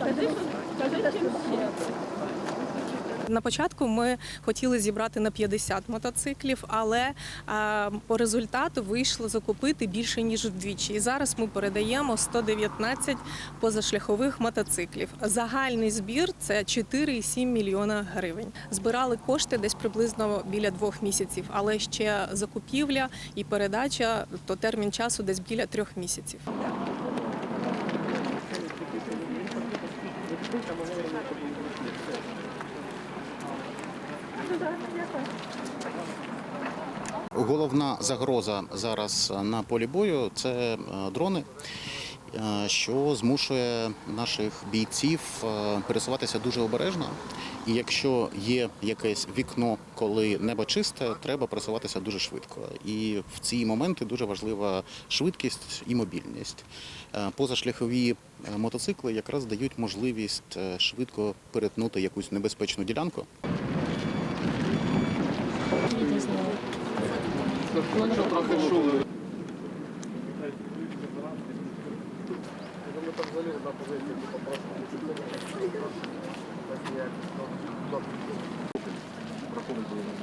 Кажи, кажи, чим ще. На початку ми хотіли зібрати на 50 мотоциклів, але по результату вийшло закупити більше ніж вдвічі. І зараз ми передаємо 119 позашляхових мотоциклів. Загальний збір це 4,7 мільйона гривень. Збирали кошти десь приблизно біля двох місяців, але ще закупівля і передача то термін часу десь біля трьох місяців. Головна загроза зараз на полі бою це е, дрони, е, що змушує наших бійців е, пересуватися дуже обережно. І якщо є якесь вікно, коли небо чисте, треба пересуватися дуже швидко. І в ці моменти дуже важлива швидкість і мобільність. Позашляхові мотоцикли якраз дають можливість швидко перетнути якусь небезпечну ділянку. Якщо трохи шуми. Проходить.